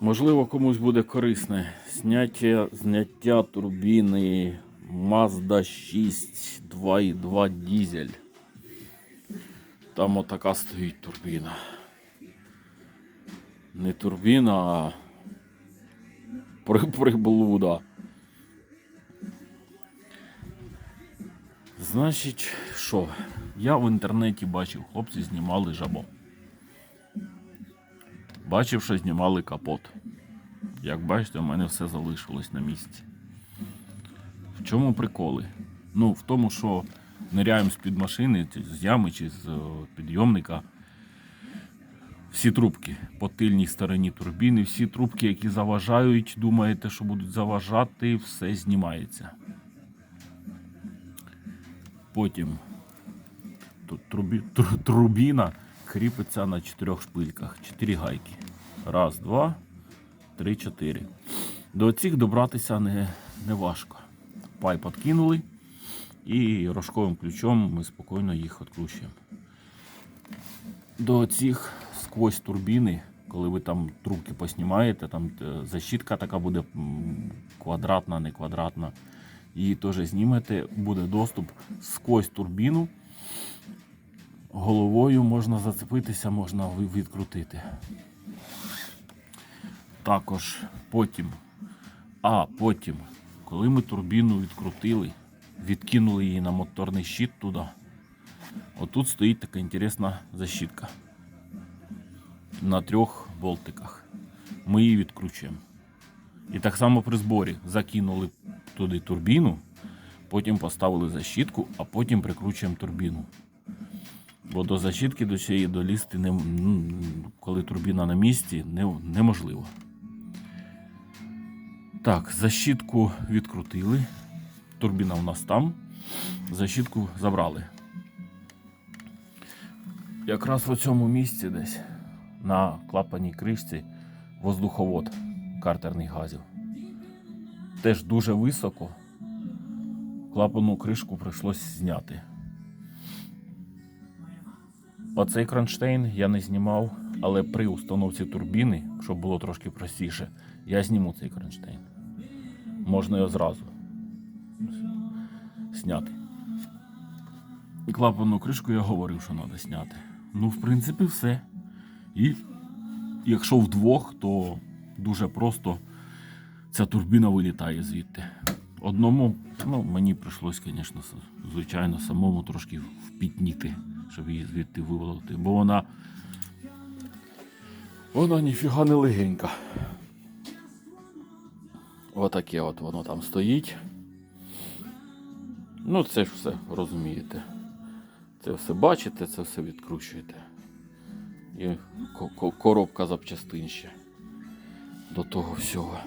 Можливо, комусь буде корисне зняття, зняття турбіни Mazda 6 2.2 дізель. Там отака стоїть турбіна. Не турбіна, а при- приблуда. Значить, що? Я в інтернеті бачив, хлопці знімали жабо. Бачив, що знімали капот. Як бачите, у мене все залишилось на місці. В чому приколи? Ну, в тому, що ниряємо з-під машини, з ями чи з е, підйомника. Всі трубки по тильній стороні турбіни, всі трубки, які заважають, думаєте, що будуть заважати, все знімається. Потім тут трубі, тру- трубіна кріпиться на чотирьох шпильках. Чотири гайки. Раз, два, три, чотири. До цих добратися не, не важко. Пай подкинули і рожковим ключом ми спокійно їх відкручуємо. До цих сквозь турбіни, коли ви там трубки поснімаєте, там е, защітка така буде квадратна, не квадратна. Її теж знімете, буде доступ сквозь турбіну. Головою можна зацепитися, можна відкрутити. Також потім, а потім, коли ми турбіну відкрутили, відкинули її на моторний щит туди, отут стоїть така інтересна защітка на трьох болтиках. Ми її відкручуємо. І так само при зборі закинули туди турбіну, потім поставили защітку, а потім прикручуємо турбіну. Бо до защітки до цієї долізти, не, ну, коли турбіна на місці, не, неможливо. Так, защітку відкрутили. Турбіна у нас там. Защітку забрали. Якраз в цьому місці десь на клапаній кришці воздуховод картерних газів. Теж дуже високо. Клапану кришку прийшлось зняти. Оцей кронштейн я не знімав, але при установці турбіни, щоб було трошки простіше, я зніму цей кронштейн. Можна його зразу зняти. І клапану кришку я говорив, що треба зняти. Ну, в принципі, все. І якщо вдвох, то дуже просто ця турбіна вилітає звідти. Одному, ну, мені прийшлось, звісно, звичайно, самому трошки впітніти, щоб її звідти виволоти, бо вона. Вона ніфіга не легенька. Отаке от воно там стоїть. Ну, це ж все розумієте. Це все бачите, це все відкручуєте. І ко- ко- коробка запчастин ще до того всього.